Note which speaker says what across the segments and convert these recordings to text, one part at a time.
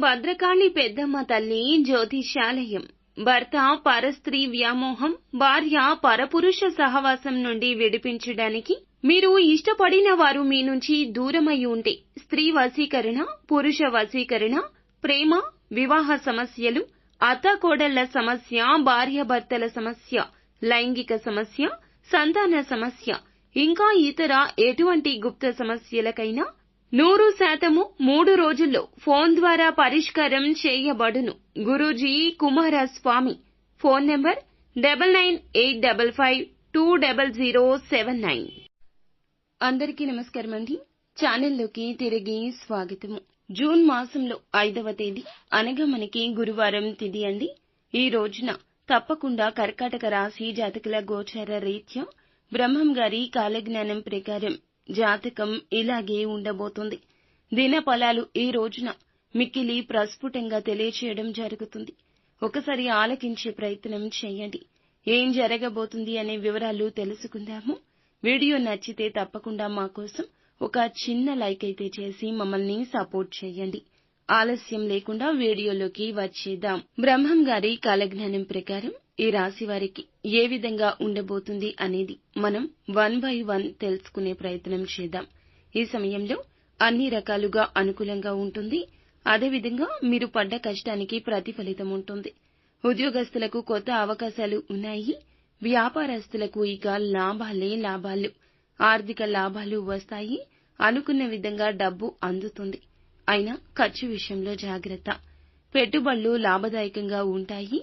Speaker 1: భద్రకాళి పెద్దమ్మ తల్లి జ్యోతిషాలయం భర్త పరస్త్రీ వ్యామోహం భార్య పరపురుష సహవాసం నుండి విడిపించడానికి మీరు ఇష్టపడిన వారు మీ నుంచి దూరమై ఉంటే స్త్రీ వశీకరణ పురుష వశీకరణ ప్రేమ వివాహ సమస్యలు అత్తాకోడళ్ళ సమస్య భార్యాభర్తల సమస్య లైంగిక సమస్య సంతాన సమస్య ఇంకా ఇతర ఎటువంటి గుప్త సమస్యలకైనా నూరు శాతము మూడు రోజుల్లో ఫోన్ ద్వారా పరిష్కారం చేయబడును. Guruji Kumaraswamy. Phone number double nine eight double five two double zero seven nine. అందరికీ నమస్కారం అండి. ఛానల్లోకి తిరిగి స్వాగతము. జూన్ మాసంలో ఐదవ తేదీ అనగా మనకి గురువారం తిది అండి. ఈ రోజున తప్పకుండా కర్కాటక రాశి జాతకుల గోచార రీత్యా బ్రహ్మం గారి కాలజ్ఞానం ప్రకారం జాతకం ఇలాగే ఉండబోతుంది. దినఫలాలు ఈ రోజున మిక్కిలి ప్రస్ఫుటంగా తెలియచేయడం జరుగుతుంది. ఒకసారి ఆలకించే ప్రయత్నం చేయండి. ఏం జరగబోతుంది అనే వివరాలు తెలుసుకుందాము. వీడియో నచ్చితే తప్పకుండా మా కోసం ఒక చిన్న లైక్ అయితే చేసి మమ్మల్ని సపోర్ట్ చేయండి. ఆలస్యం లేకుండా వీడియోలోకి వచ్చేద్దాం. బ్రహ్మం గారి కాలజ్ఞానం ప్రకారం ఈ రాశి వారికి ఏ విధంగా ఉండబోతుంది అనేది మనం వన్ బై వన్ తెలుసుకునే ప్రయత్నం చేద్దాం. ఈ సమయంలో అన్ని రకాలుగా అనుకూలంగా ఉంటుంది. అదేవిధంగా మీరు పడ్డ కష్టానికి ప్రతిఫలితం ఉంటుంది. ఉద్యోగస్తులకు కొత్త అవకాశాలు ఉన్నాయి. వ్యాపారస్తులకు ఇక లాభాలే లాభాలు. ఆర్థిక లాభాలు వస్తాయి. అనుకున్న విధంగా డబ్బు అందుతుంది. అయినా ఖర్చు విషయంలో జాగ్రత్త. పెట్టుబడులు లాభదాయకంగా ఉంటాయి.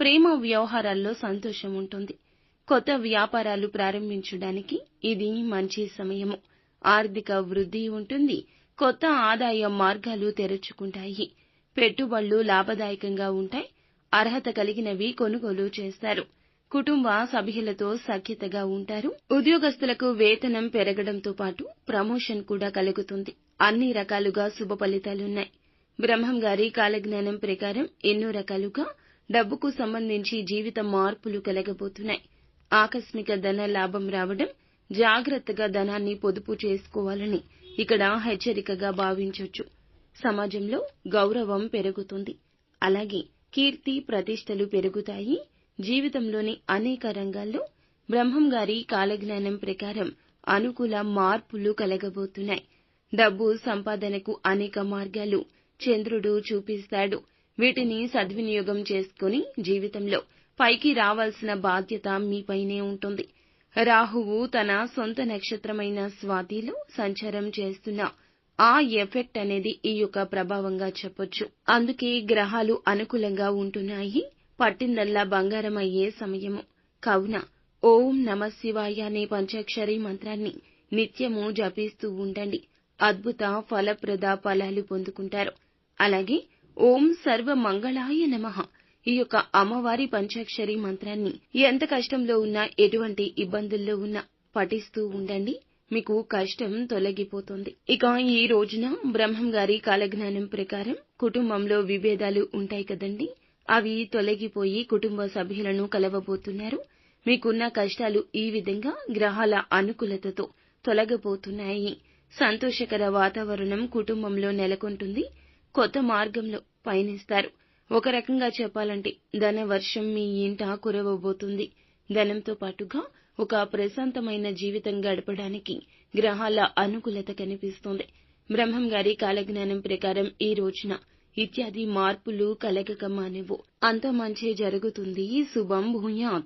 Speaker 1: ప్రేమ వ్యవహారాల్లో సంతోషం ఉంటుంది. కొత్త వ్యాపారాలు ప్రారంభించడానికి ఇది మంచి సమయము. ఆర్థిక వృద్ధి ఉంటుంది. కొత్త ఆదాయ మార్గాలు తెరుచుకుంటాయి. పెట్టుబడులు లాభదాయకంగా ఉంటాయి. అర్హత కలిగినవి కొనుగోలు చేస్తారు. కుటుంబ సభ్యులతో సఖ్యతగా ఉంటారు. ఉద్యోగస్తులకు వేతనం పెరగడంతో పాటు ప్రమోషన్ కూడా కలుగుతుంది. అన్ని రకాలుగా శుభ ఫలితాలున్నాయి. బ్రహ్మం గారి కాలజ్ఞానం ప్రకారం ఎన్నో రకాలుగా డబ్బుకు సంబంధించి జీవిత మార్పులు కలగబోతున్నాయి. ఆకస్మిక ధన లాభం రావడం జాగ్రత్తగా ధనాన్ని పొదుపు చేసుకోవాలని ఇక్కడ హెచ్చరికగా భావించవచ్చు సమాజంలో గౌరవం పెరుగుతుంది. అలాగే కీర్తి ప్రతిష్టలు పెరుగుతాయి. జీవితంలోని అనేక రంగాల్లో బ్రహ్మం గారి కాలజ్ఞానం ప్రకారం అనుకూల మార్పులు కలగబోతున్నాయి. డబ్బు సంపాదనకు అనేక మార్గాలు చంద్రుడు చూపిస్తాడు. వీటిని సద్వినియోగం చేసుకుని జీవితంలో పైకి రావాల్సిన బాధ్యత మీపైనే ఉంటుంది. రాహువు తన సొంత నక్షత్రమైన స్వాతిలో సంచారం చేస్తున్న ఆ ఎఫెక్ట్ అనేది ఈ యొక్క ప్రభావంగా చెప్పొచ్చు. అందుకే గ్రహాలు అనుకూలంగా ఉంటున్నాయి. పట్టిందల్లా బంగారం అయ్యే సమయము. కావున ఓం నమ శివాయ అనే పంచాక్షరి మంత్రాన్ని నిత్యము జపిస్తూ ఉండండి. అద్భుత ఫలప్రద ఫలాలు పొందుకుంటారు. అలాగే ఓం సర్వ మంగళాయ నమః. ఈ యొక్క అమ్మవారి పంచాక్షరి మంత్రాన్ని ఎంత కష్టంలో ఉన్నా ఎటువంటి ఇబ్బందుల్లో ఉన్నా పఠిస్తూ ఉండండి. మీకు కష్టం తొలగిపోతుంది. ఇక ఈ రోజున బ్రహ్మం గారి కాలజ్ఞానం ప్రకారం కుటుంబంలో విభేదాలు ఉంటాయి కదండి. అవి తొలగిపోయి కుటుంబ సభ్యులను కలవబోతున్నారు. మీకున్న కష్టాలు ఈ విధంగా గ్రహాల అనుకూలతతో తొలగబోతున్నాయి సంతోషకర వాతావరణం కుటుంబంలో నెలకొంటుంది. కొత్త మార్గంలో పయనిస్తారు. ఒక రకంగా చెప్పాలంటే ధన వర్షం మీ ఇంట కురవబోతుంది. ధనంతో పాటుగా ఒక ప్రశాంతమైన జీవితం గడపడానికి గ్రహాల అనుకూలత కనిపిస్తుంది. బ్రహ్మం గారి కాలజ్ఞానం ప్రకారం ఈ రోజున ఇత్యాది మార్పులు కలగక మానేవు. అంత మంచి జరుగుతుంది. శుభం భూయాత్.